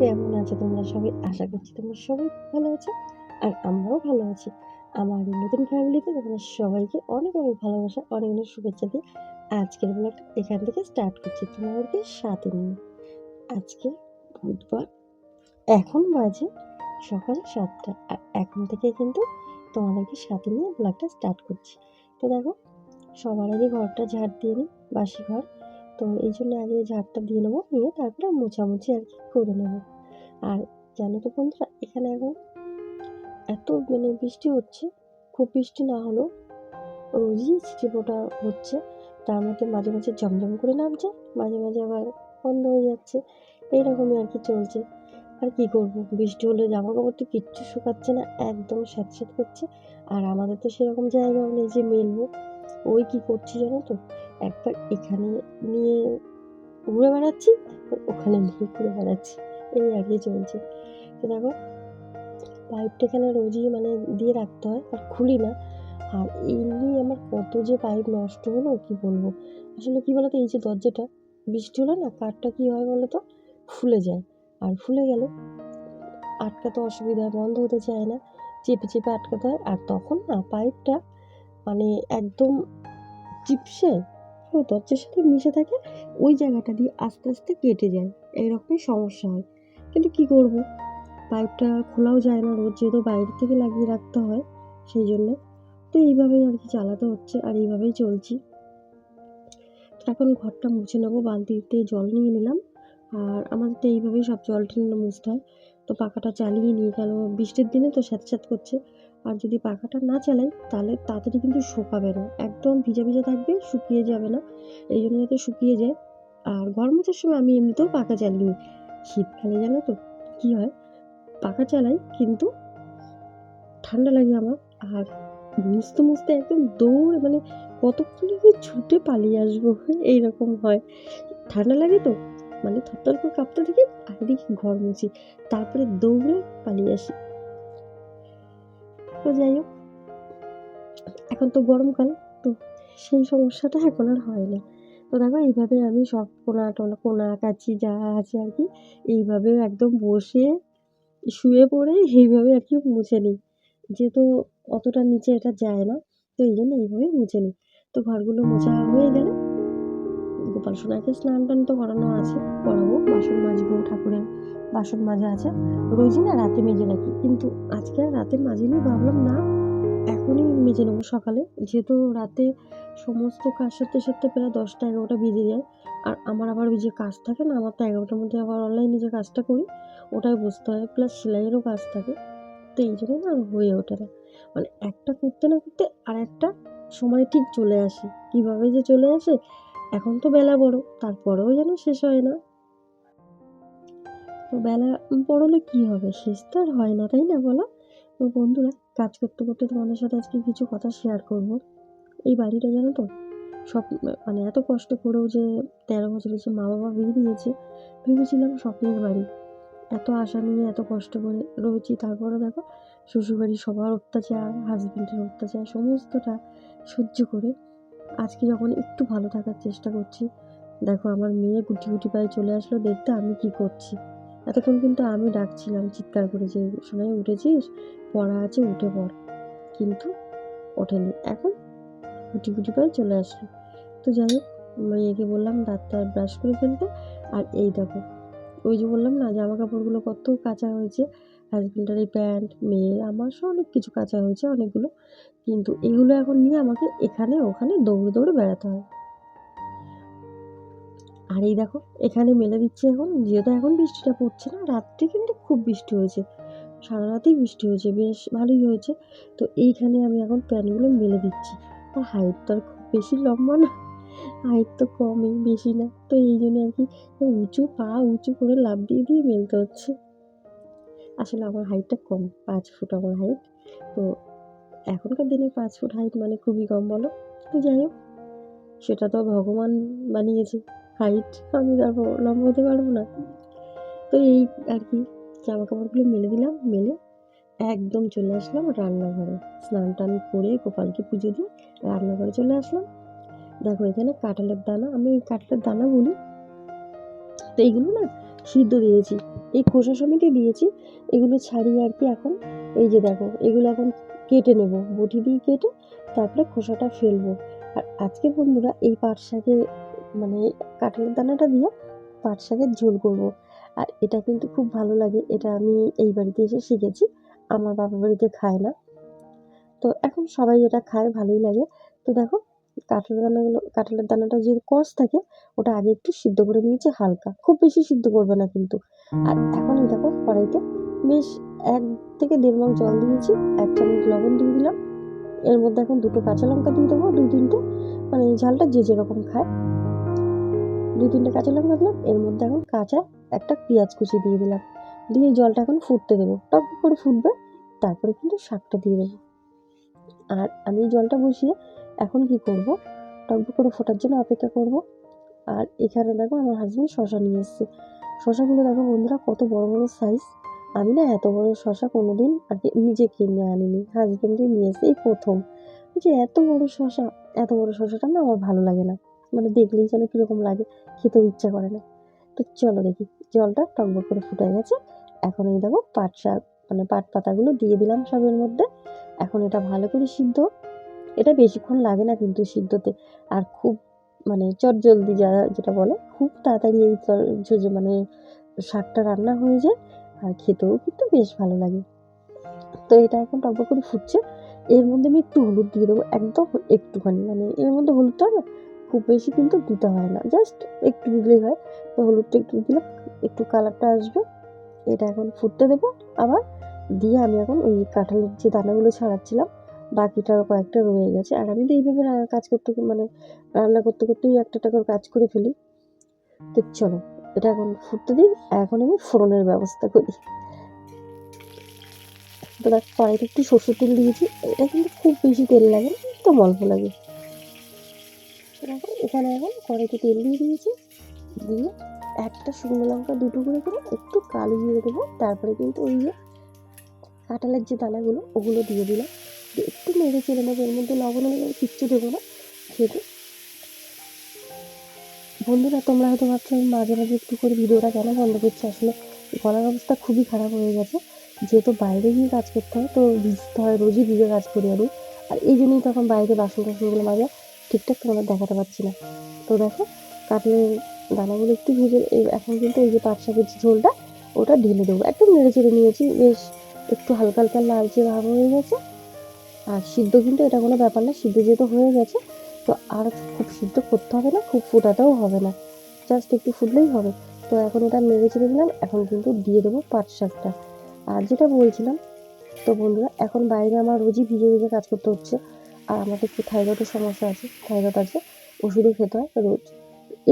কেমন আছো, তোমরা সবাই আশা করছি তোমরা সবাই ভালো আছো আর আমরাও ভালো আছি। আমার নতুন ফ্যামিলিতে তোমাদের সবাইকে অনেক অনেক ভালোবাসা, অনেক অনেক শুভেচ্ছা দিয়ে আজকের ব্লগটা এখান থেকে স্টার্ট করছি তোমাদেরকে সাথে নিয়ে। আজকে বুধবার, এখন বাজে সকাল সাতটা আর এখন থেকে কিন্তু তোমাদেরকে সাথে নিয়ে ব্লগটা স্টার্ট করছি। তো দেখো, সবার আগে ঘরটা ঝাড় দিয়ে নিই, বাসি ঘর। তো এই জন্য আগে ঝাড়টা দিয়ে নেব, নিয়ে তারপরে মোছামুছি আর কি করে নেব। আর জানো তো বন্ধুরা, এখানে এখন এত মানে বৃষ্টি হচ্ছে, খুব বৃষ্টি না হলেও রোজই ছিটিফোঁটা হচ্ছে, তার মধ্যে মাঝে মাঝে জমজম করে নামছে, মাঝে মাঝে আবার বন্ধ হয়ে যাচ্ছে, এইরকমই আর কি চলছে। আর কি করব, বৃষ্টি হলে জামা কাপড় তো কিচ্ছু শুকাচ্ছে না, একদম স্যাঁতস্যাঁত করছে, আর আমাদের তো সেরকম জায়গাও নেই যে মেলবো। ওই কি করছি জানো তো? একবার এখানে নিয়ে ঘুরে বেড়াচ্ছি ওখানে নিয়ে ঘুরে বেড়াচ্ছি। এই কি চলছে। দেখো পাইপটা এখানে রোজই মানে দিয়ে রাখতে হয়? আর খুলি না। আর এমনি আমার কত যে পাইপ নষ্ট হলো, কি বলব? আসলে কি বলতো, এই যে দরজাটা, বৃষ্টি হলো না কাঠটা কি হয় বলো তো ফুলে যায়। আর ফুলে গেলে আটকাতে অসুবিধা হয়, বন্ধ হতে চায় না। চেপে চেপে আটকাতে হয়। আর তখন না পাইপটা মানে একদম চিপসে পুরো দরজার সাথে মিশে থাকে, ওই জায়গাটা দিয়ে আস্তে আস্তে কেটে যায় এইরকমই সমস্যা হয়। কিন্তু কি করব? পাইপটা খোলাও যায় না রোজ যেহেতু বাইরে থেকে লাগিয়ে রাখতে হয়, সেই জন্যে। তো এইভাবেই আর কি চালাতে হচ্ছে, আর এইভাবেই চলছি। এখন ঘরটা মুছে নেব বালতিতে জল নিয়ে নিলাম। আর আমাদের তো এইভাবেই সব জল টেনে মুছতে হয়। তো পাখাটা চালিয়ে নিই কেন বৃষ্টির দিনে তো স্যাঁতস্যাঁত করছে। আর যদি পাখাটা না চালাই, তাহলে তাড়াতাড়ি কিন্তু শুকাবে না। একদম ভিজা ভিজা থাকবে, শুকিয়ে যাবে না। এই জন্য যাতে শুকিয়ে যায়। আর গরম মোছার সময় আমি এমনিতেও পাখা চালিয়ে শীতকালে জানো তো কী হয়? পাখা চালাই কিন্তু ঠান্ডা লাগে আমার। আর মুছতে মুছতে একদম দৌড়ে মানে কতক্ষণে আমি ছুটে পালিয়ে আসব, এইরকম হয়। ঠান্ডা লাগে তো মানে থরথর করে কাঁপতে থাকি, আর এদিকে ঘর মুছি। তারপরে দৌড়ে পালিয়ে আসি। তো যাই হোক, এখন তো গরমকাল, তো সেই সমস্যাটা এখন আর হয় না তো দেখো, এইভাবে আমি সব কোনা টোনা, কোনা কাচি যা আছে আর কি, এইভাবে একদম বসে শুয়ে পড়ে এইভাবে আর কি মুছে নিই। যেহেতু অতটা নিচে এটা যায় না, তো এই জন্য এইভাবে মুছে নিই। তো ঘরগুলো মোছা হয়ে গেলে গোপাল সোনাকে স্নান টান তো করানো আছে, করাবো, বাসন মাজবো, ঠাকুরের বাসন মাজা আছে। রোজই না রাতে মেজে রাখি। কিন্তু আজকে আর রাতে মাজিনি, ভাবলাম না, এখনই মেজে নেব সকালে। যেহেতু রাতে সমস্ত কাজ সারতে সারতে প্রায় দশটা এগারোটা বেজে যায়। আর আমার আবার ওই যে কাজ থাকে না, আমার তো এগারোটার মধ্যে আবার অনলাইনে যে কাজটা করি, ওটাই বুঝতে হয়। প্লাস সেলাইয়েরও কাজ থাকে। তো এই জন্য না আর হয়ে ওঠে না। মানে একটা করতে না করতে আর একটা সময় ঠিক চলে আসে। কীভাবে যে চলে আসে, এখন তো বেলা বড়, তারপরেও যেন শেষ হয় না। তো বেলা বড় হলে কী হবে? শেষ তো আর হয় না, তাই না বলো? তো বন্ধুরা, কাজ করতে করতে তোমাদের সাথে আজকে কিছু কথা শেয়ার করব। এই বাড়িটা জানো তো, সব মানে এত কষ্ট করেও যে তেরো বছরের যে মা বাবা বিয়ে দিয়েছে, ভেবেছিলাম স্বপ্নের বাড়ি। এত আশা নিয়ে এত কষ্ট করে রয়েছি। তারপরে দেখো শ্বশুরবাড়ি সবার অত্যাচার হাজব্যান্ডের অত্যাচার, সমস্তটা সহ্য করে আজকে যখন একটু ভালো থাকার চেষ্টা করছি, দেখো আমার মেয়ে গুটি গুটি পায়ে চলে আসলো দেখতে আমি কি করছি। এতক্ষণ কিন্তু আমি ডাকছিলাম চিৎকার করে যে শোনায় উঠেছিস? পড়া আছে, উঠে পড়। কিন্তু ওঠেনি। এখন গুটি গুটি পায়ে চলে আসলো। তো যাই হোক মেয়েকে বললাম দাঁতটা ব্রাশ করে ফেলতে। আর এই দেখো, ওই যে বললাম না জামা কাপড়গুলো কত কাঁচা হয়েছে। হাজব্যান্ডের এই প্যান্ট, মেয়ের, আমার সব অনেক কিছু কাঁচা হয়েছে অনেকগুলো। কিন্তু এগুলো এখন নিয়ে আমাকে এখানে ওখানে দৌড়ে দৌড়ে বেড়াতে হয়। আর এই দেখো, এখানে মেলে দিচ্ছে এখন, যেহেতু এখন বৃষ্টিটা পড়ছে না, রাত্রে কিন্তু খুব বৃষ্টি হয়েছে। সারা রাতেই বৃষ্টি হয়েছে, বেশ ভালোই হয়েছে। তো এইখানে আমি এখন প্যান্টগুলো মেলে দিচ্ছি। আর হাইট তো আর খুব বেশি লম্বা না, হাইট তো কমই বেশি না। তো এই জন্য আর কি, উঁচু পা, উঁচু করে লাভ দিয়ে দিয়ে মেলতে হচ্ছে। আসলে আমার হাইটটা কম, পাঁচ ফুট আমার হাইট। তো এখনকার দিনে পাঁচ ফুট হাইট মানে খুবই কম বলো। তো যাই হোক, সেটা তো ভগবান বানিয়েছে। হাইট আমি তারপর লম্বা হতে পারব না। তো এই আর কি জামা কাপড়গুলো মেলে দিলাম, মেলে একদম চলে আসলাম রান্নাঘরে। স্নান টান করে গোপালকে পুজো দিয়ে রান্নাঘরে চলে আসলাম। দেখো এখানে কাঁঠালের দানা, আমি কাঁঠালের দানা বলি, তো এইগুলো না সিদ্ধ দিয়েছি। এই খোসা সমেতই দিয়েছি, এগুলো ছাড়িয়ে আর কি এখন, এই যে দেখো, এগুলো এখন কেটে নেব, বটি দিয়ে কেটে তারপরে খোসাটা ফেলব। আর আজকে বন্ধুরা এই পাট শাকে মানে কাঁঠালের দানাটা দিয়ে পাট শাকের ঝোল করব। আর এটা কিন্তু খুব ভালো লাগে, এটা আমি এই বাড়িতে এসে শিখেছি, আমার বাবার বাড়িতে খায় না। তো এখন সবাই এটা খায়, ভালোই লাগে। তো দেখো কাঁঠালের দানাগুলো, কাঁঠালের দানাটা যে কষ থাকে, ওটা আগে একটু সিদ্ধ করে নিয়েছে হালকা। খুব বেশি সিদ্ধ করবে না কিন্তু। আর এখন দেখো, কড়াইতে বেশ এক থেকে দেড় মগ জল দিয়েছি, এক চামচ লবণ দিয়ে দিলাম। এর মধ্যে এখন দুটো কাঁচা লঙ্কা দিয়ে দেবো, দুই তিনটে। মানে ঝালটা যে যেরকম খায়। দুই তিনটে কাঁচা লঙ্কা দিলাম, এর মধ্যে এখন কাঁচা একটা পেঁয়াজ কুচি দিয়ে দিলাম। দিয়ে জলটা এখন ফুটতে দেবো। টক করে ফুটবে, তারপরে কিন্তু শাকটা দিয়ে দেবো। আর আমি জলটা বসিয়ে এখন কি করব? টক করে ফোটার জন্য অপেক্ষা করব। আর এখানে দেখো আমার হাজব্যান্ড শশা নিয়ে এসছে। শশাগুলো দেখো বন্ধুরা কত বড় বড় সাইজ আমি না এত বড় শশা কোনোদিন আর কি নিজে কিনে আনিনি। হাজব্যান্ডই নিয়ে এসে এই প্রথম। যে এত বড় শশা এত বড় শশাটা না আমার ভালো লাগে না। মানে দেখলেই যেন কীরকম লাগে, খেতেও ইচ্ছা করে না। তো চলো দেখি, জলটা টকবক করে ফুটে গেছে। এখন এই দেখো পাট শাক মানে পাট পাতাগুলো দিয়ে দিলাম সবের মধ্যে। এখন এটা ভালো করে সিদ্ধ। এটা বেশিক্ষণ লাগে না কিন্তু সিদ্ধতে। আর খুব মানে চটজলদি যা, যেটা বলে, খুব তাড়াতাড়ি এই মানে শাকটা রান্না হয়ে যায়, আর খেতেও কিন্তু বেশ ভালো লাগে। তো এটা এখন টকবক করে ফুটছে। এর মধ্যে আমি একটু হলুদ দিয়ে দেবো, একদম একটুখানি। মানে এর মধ্যে হলুদটা না খুব বেশি কিন্তু দিতে হয় না। জাস্ট একটু দিলেই হয়। তো হলুদটা একটু দিলাম, একটু কালারটা আসবে। এটা এখন ফুটতে দেবো। আবার দিয়ে আমি এখন ওই কাঁঠালের যে দানাগুলো ছাড়াচ্ছিলাম, বাকিটারও কয়েকটা রয়ে গেছে। আর আমি তো এইভাবে কাজ করতে মানে রান্না করতে করতেই একটা একটা করে কাজ করে ফেলি। তো চলো, এটা এখন ফুটতে দিই। এখন আমি ফোড়নের ব্যবস্থা করি। তো দেখ, কড়াইতে একটু সরষের তেল দিয়েছি। এটা কিন্তু খুব বেশি তেল লাগে একদম অল্প লাগে। দেখো এখানে, এখন কড়াইতে তেল দিয়ে দিয়েছি। দিয়ে একটা শুকনো লঙ্কা দুটো করে করে একটু কালো জিরে দেবো। তারপরে কিন্তু ওই যে কাঁঠালের যে দানাগুলো, ওগুলো দিয়ে দিলাম। একটু নেড়ে চেড়ে নেব, এর মধ্যে লবণ হলে কিচ্ছু দেবো না। খেতে। বন্ধুরা, তোমরা হয়তো ভাবছ, আমি মাঝে মাঝে একটু করে ভিডিওটা কেন বন্ধ করছি? আসলে গলার অবস্থা খুবই খারাপ হয়ে গেছে। যেহেতু বাইরে গিয়ে কাজ করতে হয়, তো ভিজতে হয়, রোজই ভিজে কাজ করি আমি। আর এই জন্যই তখন বাইরে বাসন টাসনগুলো মাজা ঠিকঠাক তোমাদের দেখাতে পারছি না। তো দেখো কাঠলের দানাগুলো একটু ভেজে এখন কিন্তু এই যে পাট শাকের যে ঝোলটা, ওটা ঢেলে দেবো। একদম নেড়ে চেড়ে নিয়েছি, বেশ একটু হালকা হালকা লালচে ভাব হয়ে গেছে। আর সিদ্ধ কিন্তু এটা কোনো ব্যাপার না, সিদ্ধ যেহেতু হয়ে গেছে, তো আর খুব সিদ্ধ করতে হবে না, খুব ফোটাতেও হবে না। জাস্ট একটু ফুটলেই হবে। তো এখন এটা নেড়ে চেড়ে দিলাম এখন কিন্তু দিয়ে দেবো পাট শাকটা। আর যেটা বলছিলাম, তো বন্ধুরা, এখন বাইরে আমার রোজই ভিজে ভিজে কাজ করতে হচ্ছে। আর আমাদের একটু থাইরয়েডের সমস্যা আছে, থাইরয়েড আছে, ওষুধও খেতে হয় রোজ।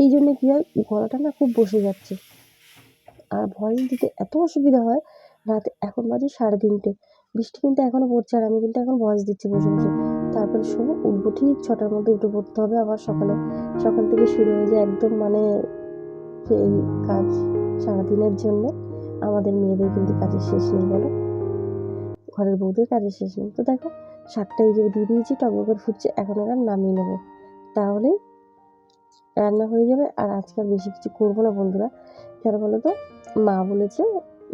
এই জন্যে কী হয় গলাটা না খুব বসে যাচ্ছে। আর ভয়েস দিতে এত অসুবিধা হয়, রাতে এখন বাজে সাড়ে তিনটে। বৃষ্টি কিন্তু এখনও পড়ছে আর আমি কিন্তু এখন ভয়েস দিচ্ছি বসে বসে। তারপরে শোনো, উঠবো ঠিক ছটার মধ্যে উঠে পড়তে হবে আবার সকালে। সকাল থেকে শুরু হয়ে যায় একদম মানে এই কাজ সারাদিনের জন্য। আমাদের মেয়েদের কিন্তু কাজের শেষ নেই বলো। ঘরের বউদের কাজের শেষ নেই। তো দেখো এই যে দিয়ে দিয়েছি টকবকর ফুটছে, এখন এরা নামিয়ে নেব। তাহলেই রান্না হয়ে যাবে, আর আজকে বেশি কিছু করব না বন্ধুরা। কেন বলো তো? মা বলেছে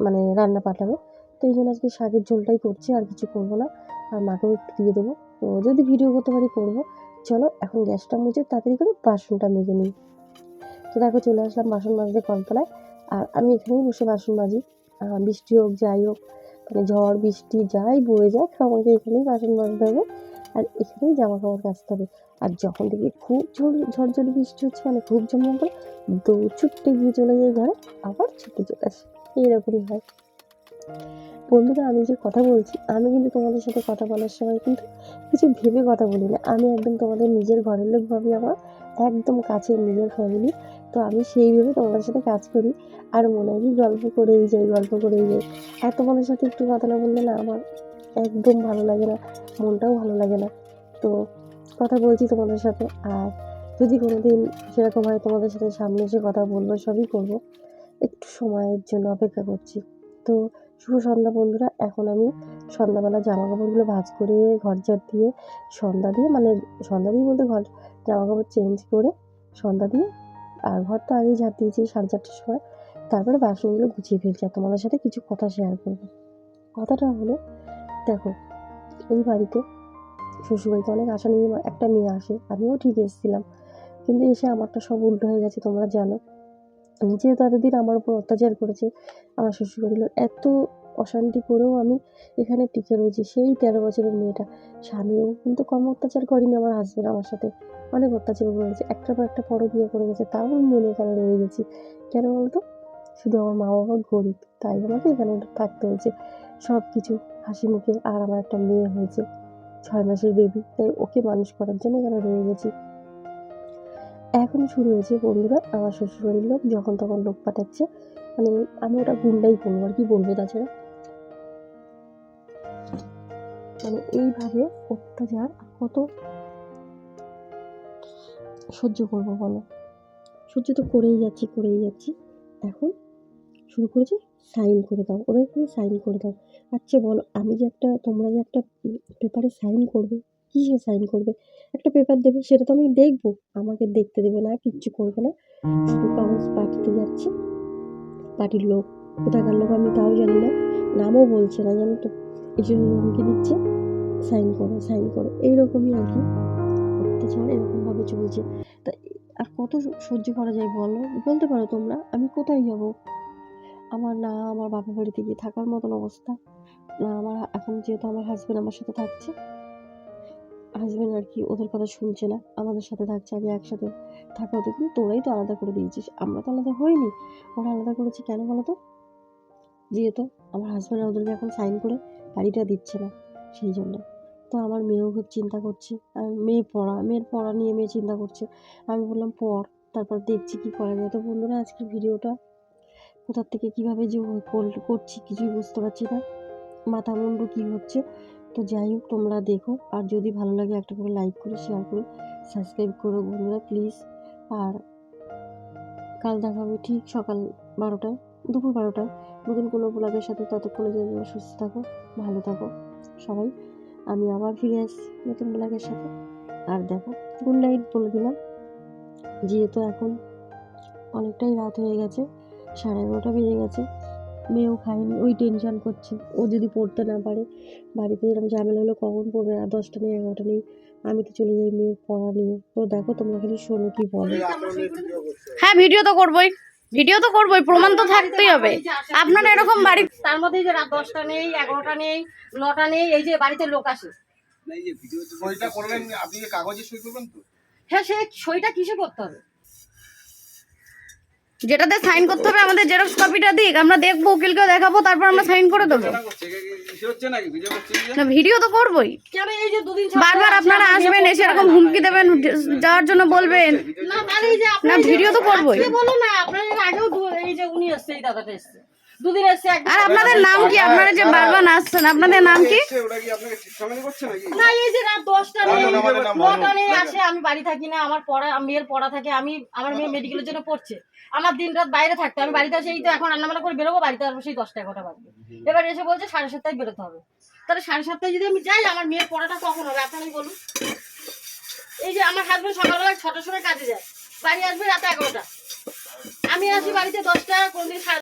মানে রান্না পাঠাবে। তো এই জন্য আজকে শাকের ঝোলটাই করছি, আর কিছু করব না। আর মাকেও একটু দিয়ে দেবো। তো যদি ভিডিও করতে পারি, করব। চলো, এখন গ্যাসটা মুছে তাড়াতাড়ি করে বাসনটা মেজে নিই। তো দেখো, চলে আসলাম বাসন মাজতে কলতলায়। আর আমি এখানেই বসে বাসন মাজি। বৃষ্টি হোক, যাই হোক মানে ঝড়, বৃষ্টি, যাই বয়ে যাক, আমাকে এখানেই বাসন মাজতে হবে আর এখানেই জামা কাপড় কাচতে হবে। আর যখন দেখি খুব ঝড় ঝড়ঝড়ি বৃষ্টি হচ্ছে মানে খুব জমা পড়ে দৌড় ছুটতে গিয়ে চলে যাই ঘরে, আবার ছুটে চলে আসি। এইরকমই হয়। বন্ধুরা, আমি যে কথা বলছি, আমি কিন্তু তোমাদের সাথে কথা বলার সময় কিন্তু কিছু ভেবে কথা বলি না আমি একদম তোমাদের নিজের ঘরের লোক ভাবি, আমার একদম কাছের নিজের ফ্যামিলি তো আমি সেইভাবে তোমাদের সাথে কাজ করি। আর মনে হয় গল্প করেই যাই, গল্প করেই যাই। আর তোমাদের সাথে একটু কথা না বললে না আমার একদম ভালো লাগে না, মনটাও ভালো লাগে না। তো কথা বলছি তোমাদের সাথে। আর যদি কোনো দিন সেরকম হয় তোমাদের সাথে সামনে এসে কথা বলব, সবই করব। একটু সময়ের জন্য অপেক্ষা করছি। তো শুভ সন্ধ্যা বন্ধুরা, এখন আমি সন্ধ্যাবেলা জামা কাপড়গুলো ভাজ করে ঘর ঝাড় দিয়ে, সন্ধ্যা দিয়ে মানে সন্ধ্যা দিয়ে বলতে ঘর জামা কাপড় চেঞ্জ করে সন্ধ্যা দিয়ে আর ঘর তো আগেই ঝাড় দিয়েছি সাড়ে চারটের সময়। তারপরে বাসনগুলো গুছিয়ে ফেলছি আর তোমাদের সাথে কিছু কথা শেয়ার করব। কথাটা হলো, দেখো, এই বাড়িতে শ্বশুরবাড়িতে অনেক আশা নিয়ে একটা মেয়ে আসে, আমিও ঠিক এসেছিলাম। কিন্তু এসে আমারটা সব উল্টো হয়ে গেছে, তোমরা জানো। নিজে ততদিন আমার উপর অত্যাচার করেছে, আমার শ্বশুরবাড়ির লোক। এত অশান্তি করেও আমি এখানে টিকে রয়েছি, সেই তেরো বছরের মেয়েটা। স্বামীও কিন্তু কম অত্যাচার করেনি আমার হাজবেন্ড আমার সাথে। অনেক অত্যাচার করেছে একটার পর একটা বড় বিয়ে করে গেছে, তাও আমি মেনে এখানে রয়ে গেছি? কেন বলতো? শুধু আমার মা বাবা গরিব, তাই আমাকে এখানে থাকতে হয়েছে। সব কিছু হাসি মুখে আর আমার একটা মেয়ে হয়েছে, ছয় মাসের বেবি তাই ওকে মানুষ করার জন্য এখানে রয়ে গেছি? এখন শুরু হয়েছে বন্ধুরা, আমার শ্বশুরবাড়ির লোক যখন তখন লোক পাঠাচ্ছে মানে আমি ওটা গুন্ডাই বলব, আর কি বলব তাছাড়া? মানে এইভাবে অত্যাচার কত সহ্য করব বলো। সহ্য তো করেই যাচ্ছি করেই যাচ্ছি। এখন শুরু করেছে সাইন করে দাও। ওদের করে সাইন করে দাও। আচ্ছা বলো, আমি যে একটা, তোমরা যে একটা পেপারে সাইন করবে, কিসে সাইন করবে? একটা পেপার দেবে, সেটা তো আমি দেখব। আমাকে দেখতে দেবে না, কিচ্ছু করবে না। শুধু কাগজ পাঠিয়ে যাচ্ছে। পার্টির লোক, কোথাকার লোক আমি তাও জানি না। নামও বলছে না, জানো তো। এই জন্য হুমকি দিচ্ছে। সাইন করো সাইন করো। এইরকমই আর কি। অত্যাচার এরকমভাবে চলছে। তা আর কত সহ্য করা যায় বলো? বলতে পারো তোমরা, আমি কোথায় যাব? আমার না, আমার বাপা বাড়িতে গিয়ে থাকার মতন অবস্থা। না, আমার এখন যেহেতু আমার হাজবেন্ড আমার সাথে থাকছে হাজবেন্ড আর কি ওদের কথা শুনছে না, আমাদের সাথে থাকছে, আগে একসাথে থাকা হতো কিন্তু তোরাই তো আলাদা করে দিয়েছিস, আমরা তো আলাদা হইনি। ওরা আলাদা করেছে কেন বলো তো? যেহেতু আমার হাজব্যান্ড ওদেরকে এখন সাইন করে বাড়িটা দিচ্ছে না সেই জন্য তো আমার মেয়েও খুব চিন্তা করছে। আর মেয়ে পড়া, মেয়ের পড়া নিয়ে মেয়ে চিন্তা করছে। আমি বললাম, পড়, তারপর দেখছি কি করা যায়। তো বন্ধুরা, আজকের ভিডিওটা কোথার থেকে কীভাবে যে করছি কিছুই বুঝতে পারছি না। মাথা মুন্ডু কী হচ্ছে? তো যাই হোক, তোমরা দেখো। আর যদি ভালো লাগে, একটা করে লাইক করে শেয়ার করে সাবস্ক্রাইব করো বন্ধুরা প্লিজ আর কাল দেখা হবে ঠিক সকাল বারোটায়, দুপুর বারোটায়। নতুন কোনো ব্লগের সাথে ততক্ষণে যদি সুস্থ থাকো, ভালো থাকো সবাই। আমি আবার ফিরে আসছি নতুন ব্লগের সাথে। আর দেখো গুড নাইট বলে দিলাম। যেহেতু এখন অনেকটাই রাত হয়ে গেছে, সাড়ে এগারোটা বেজে গেছে, মেয়েও খায়নি, ওই টেনশন করছে। ও যদি পড়তে না পারে, বাড়িতে এরকম ঝামেলা হলে কখন পড়বে? আর দশটা নেই, এগারোটা নেই, আমি তো চলে যাই মেয়ের পড়া নিয়ে। তো দেখো, তোমরা খালি শোনো কি বলে। হ্যাঁ ভিডিও তো করবোই। ভিডিও তো করবোই প্রমাণ তো থাকতেই হবে। আপনারা এরকম বাড়ি তার মধ্যে যে রাত দশটা নেই এগারোটা নেই নটা নেই এই যে বাড়িতে লোক আসে। সইটা করবেন আপনি কি কাগজে সই করবেন তো? হ্যাঁ সে সইটা কিসে করতে হবে? যেটাতে সাইন করতে হবে আমাদের জেরক্স কপিটা দিক আমরা দেখব উকিলকে দেখাবো তারপর আমরা সাইন করে দেবো। ভিডিও? না তো করবোই। বারবার আপনারা আসবেন এসে এরকম হুমকি দেবেন যাওয়ার জন্য বলবেন। না ভিডিও তো করবোই। বলো না আপনার আগেও এই যে উনি এসছে এই দাদাটা এসছে। দুদিন একদিন আর আপনাদের নাম কি? আপনারা যে বারবার আসছেন আপনাদের নাম কি? না এই যে রাত দশটা না, নেই না, আমাদের নাম নটা। নেই আসে আমি বাড়ি থাকি না আমার পড়া মেয়ের পড়া থাকে আমি আমার মেয়ে মেডিকেলের জন্য পড়ছে। আমার দিন রাত বাইরে থাকতে আমি বাড়িতে আসে এই তো এখন রান্নাবান্না করে বেরোবো বাড়িতে আসব সেই দশটা এগারোটা বাজবে। এবার এসে বলছে সাড়ে সাতটায় বেরোতে হবে। তাহলে সাড়ে সাতটায় যদি আমি যাই আমার মেয়ের পড়াটা কখন হবে? আপনারাই বলুন। এই যে আমার হাজবেন্ড সকালবেলা ছটার সময় কাজে যায় বাড়ি আসবে রাতে এগারোটা। আমি আসি বাড়িতে দশটা কোনদিন সাড়ে